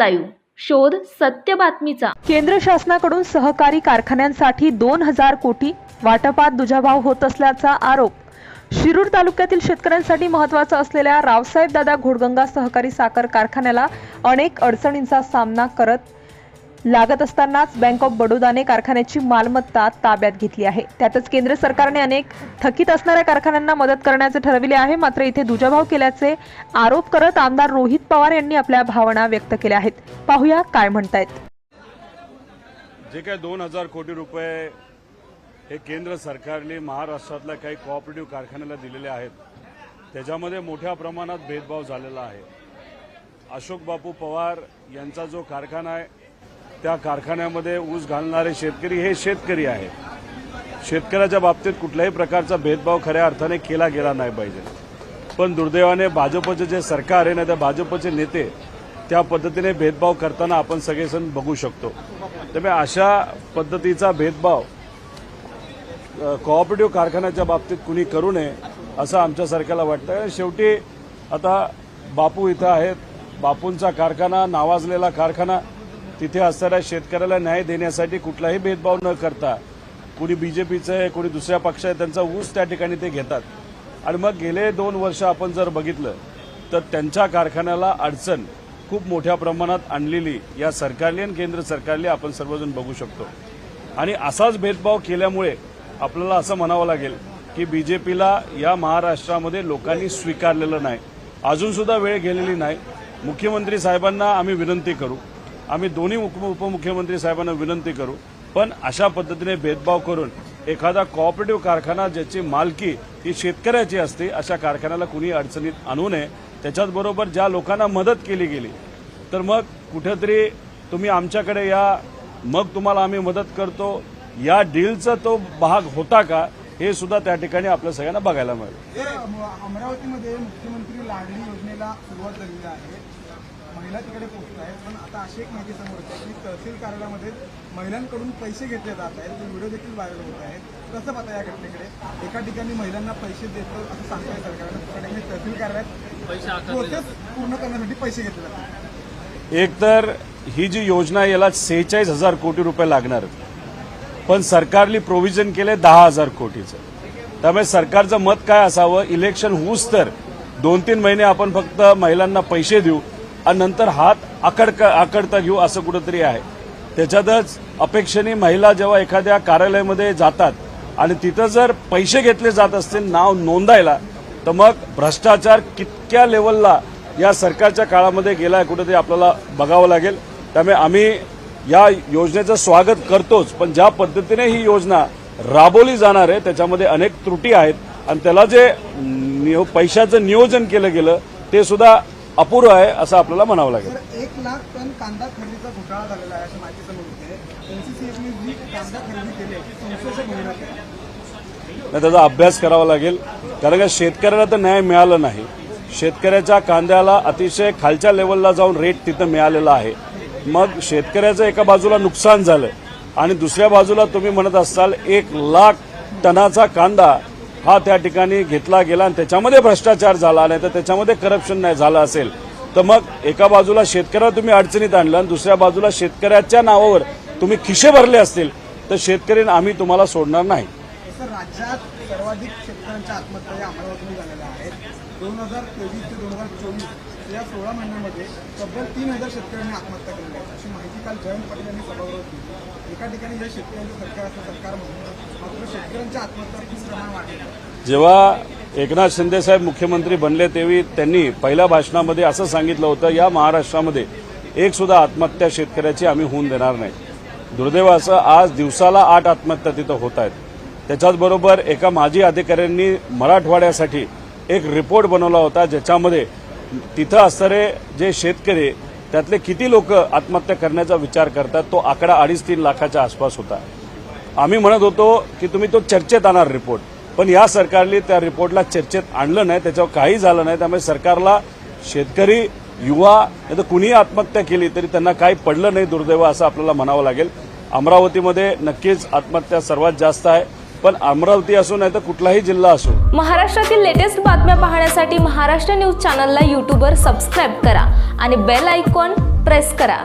Live. शोध सत्य बातमीचा. केंद्र शासनाकडून सहकारी कारखान्यांसाठी दोन हजार कोटी वाटपात दुजाभाव होत असल्याचा आरोप. शिरूर तालुक्यातील शेतकऱ्यांसाठी महत्त्वाचा असलेल्या रावसाहेब दादा घोडगंगा सहकारी साखर कारखान्याला अनेक अडचणींचा सामना करत लागत असतानाच बँक ऑफ बडोदाने कारखान्याची मालमत्ता ताब्यात घेतली आहे. त्यातच केंद्र सरकारने अनेक थकीत असणाऱ्या कारखान्यांना मदत करण्याचे ठरविले आहे. मात्र इथे दुजाभाव केल्याचे आरोप करत आमदार रोहित पवार यांनी आपल्या भावना व्यक्त केल्या आहेत. पाहूया काय म्हणतायत. जे काही दोन हजार कोटी रुपये हे केंद्र सरकारने महाराष्ट्रातल्या काही कोऑपरेटिव्ह कारखान्याला दिलेले आहेत. त्याच्यामध्ये मोठ्या प्रमाणात भेदभाव झालेला आहे. अशोक बापू पवार यांचा जो कारखाना आहे त्या कारखान्यामध्ये ऊस घालणारे शेतकरी हे शेतकरी आहेत. शेतकऱ्याच्या बाबतीत कुठल्याही प्रकारचा भेदभाव खऱ्या अर्थाने केला गेला नाही पाहिजे. पण दुर्दैवाने भाजपचे जे सरकार आहे ना त्या भाजपचे नेते त्या पद्धतीने भेदभाव करताना आपण सगळेजण बघू शकतो. त्यामुळे अशा पद्धतीचा भेदभाव कोऑपरेटिव्ह कारखान्याच्या बाबतीत कुणी करू नये असं आमच्या सरकारला वाटतं शेवटी आता बापू इथं आहेत. बापूंचा कारखाना नावाजलेला कारखाना तिथे असणाऱ्या शेतकऱ्याला न्याय देण्यासाठी कुठलाही भेदभाव न करता कुणी बीजेपीचं आहे कुणी दुसऱ्या पक्ष आहे त्यांचा ऊस त्या ठिकाणी ते घेतात. आणि मग गेले दोन वर्ष आपण जर बघितलं तर त्यांच्या कारखान्याला अडचण खूप मोठ्या प्रमाणात आणलेली या सरकारने आणि केंद्र सरकारने आपण सर्वजण बघू शकतो. आणि असाच भेदभाव केल्यामुळे आपल्याला असं म्हणावं लागेल की बीजेपीला या महाराष्ट्रामध्ये लोकांनी स्वीकारलेलं नाही. अजून सुद्धा वेळ गेलेली नाही. मुख्यमंत्री साहेबांना आम्ही विनंती करू आम्ही दोन्ही उप उपमुख्यमंत्री साहेबांना विनंती करू. पण अशा पद्धतीने भेदभाव करून एखादा कोऑपरेटिव्ह कारखाना ज्याची मालकी ही शेतकऱ्याची असते अशा कारखान्याला कुणी अडचणीत आणू नये. त्याच्याचबरोबर ज्या लोकांना मदत केली गेली तर मग कुठेतरी तुम्ही आमच्याकडे या मग तुम्हाला आम्ही मदत करतो. या डीलचा तो भाग होता का हे सुद्धा त्या ठिकाणी आपल्या सगळ्यांना बघायला मिळेल. अमरावतीमध्ये मुख्यमंत्री लाडली योजनेला सुरुवात झालेली आहे. महिला तिकडे पोहोचत आहेत. पण आता अशी एक माहिती समोर येते की तहसील कार्यालयामध्ये महिलांकडून पैसे घेतले जात आहेत. ते व्हिडिओ देखील व्हायरल होत आहेत. कसं पाहता या घटनेकडे? एका ठिकाणी महिलांना पैसे देतो असं सांगताय सरकारनं. दुसऱ्या ठिकाणी तहसील कार्यालयात प्रोसेस पूर्ण करण्यासाठी पैसे घेतले जातात. एक तर ही जी योजना आहे, याला सेहेचाळीस हजार कोटी रुपये लागणार. पण सरकारने प्रोव्हिजन केले दहा हजार कोटीचं. त्यामुळे सरकारचं मत काय असावं? इलेक्शन होऊच तर दोन तीन महिने आपण फक्त महिलांना पैसे देऊ. आणि नंतर हात आकड आकडता घेऊ असं कुठंतरी आहे. त्याच्यातच अपेक्षेने महिला जेव्हा एखाद्या कार्यालयामध्ये जातात आणि तिथं जर पैसे घेतले जात असतील नाव नोंदायला तर मग भ्रष्टाचार कितक्या लेवलला या सरकारच्या काळामध्ये गेलाय कुठेतरी आपल्याला बघावं लागेल. त्यामुळे आम्ही या योजनेचं स्वागत करतोच पण ज्या पद्धतीने ही योजना राबवली जाणार आहे त्याच्यामध्ये अनेक त्रुटी आहेत. आणि त्याला जे पैशाचं नियोजन केलं गेलं ते सुद्धा अपुरं आहे असं आपल्याला म्हणावं लागेल. एक लाख टन कांदा खरेदीचा घोटाळा झालेला आहे अशी माहिती समोर एनसीसीएफने जी कांदा खरेदी केली आहे. त्याचा अभ्यास करावा लागेल. कारण का शेतकऱ्याला तर न्याय मिळाला नाही. शेतकऱ्याच्या कांद्याला अतिशय खालच्या लेवलला जाऊन रेट तिथं मिळालेला आहे. मग शेतकऱ्याचं एका बाजूला नुकसान झालं आणि दुसऱ्या बाजूला तुम्ही म्हणत असाल एक लाख टनाचा कांदा हा त्या ठिकाणी घेतला गेला आणि त्याच्यामध्ये भ्रष्टाचार झाला नाही तर त्याच्यामध्ये करप्शन नाही झालं असेल. तर मग एका बाजूला शेतकऱ्याला तुम्ही अडचणीत आणलं आणि दुसऱ्या बाजूला शेतकऱ्याच्या नावावर तुम्ही खिशे भरले असतील तर शेतकरी आम्ही तुम्हाला सोडणार नाही. राज्यात सर्वाधिक शेतकऱ्यांच्या आत्महत्या या अमरावतीमध्ये झालेल्या आहेत दोन हजार तेवीस ते दोन हजार चोवीस या सोळा महिन्यामध्ये तब्बल तीन हजार शेतकऱ्यांनी आत्महत्या केली आहे. अशी माहिती काल जयंत पाटील यांनी सभागृहात दिली एका ठिकाणी या शेतकऱ्यांचं सरकार असं सरकार म्हणून मात्र शेतकऱ्यांच्या आत्महत्या खूप प्रमाण वाढलेलं जेव्हा एकनाथ शिंदे साहेब मुख्यमंत्री बनले तेवी त्यांनी पहिल्या भाषणामध्ये असं सांगितलं होतं या महाराष्ट्रामध्ये एक सुद्धा आत्महत्या शेतकऱ्याची आम्ही होऊन देणार नाही. दुर्दैवाचं आज दिवसाला आठ आत्महत्या तिथं होत आहेत. त्याच्याचबरोबर एका माजी अधिकाऱ्यांनी मराठवाड्यासाठी एक रिपोर्ट बनवला होता ज्याच्यामध्ये तिथं असणारे जे शेतकरी त्यातले किती लोक आत्महत्या करण्याचा विचार करतात तो आकडा अडीच तीन लाखाच्या आसपास होता. आम्ही म्हणत होतो की तुम्ही तो चर्चेत आणणार रिपोर्ट. पण या सरकारने त्या रिपोर्टला चर्चेत आणलं नाही त्याच्यावर काही झालं नाही. त्यामुळे सरकारला शेतकरी युवा नाही तर कुणीही आत्महत्या केली तरी त्यांना काही पडलं नाही दुर्दैव असं आपल्याला म्हणावं लागेल. अमरावतीमध्ये नक्कीच आत्महत्या सर्वात जास्त आहे. पण अमरावती असो नाही तर कुठलाही जिल्हा असो. महाराष्ट्रातील लेटेस्ट बातम्या पाहण्यासाठी महाराष्ट्र न्यूज चॅनलला यूट्यूबवर सबस्क्राईब करा आणि बेल आयकॉन प्रेस करा.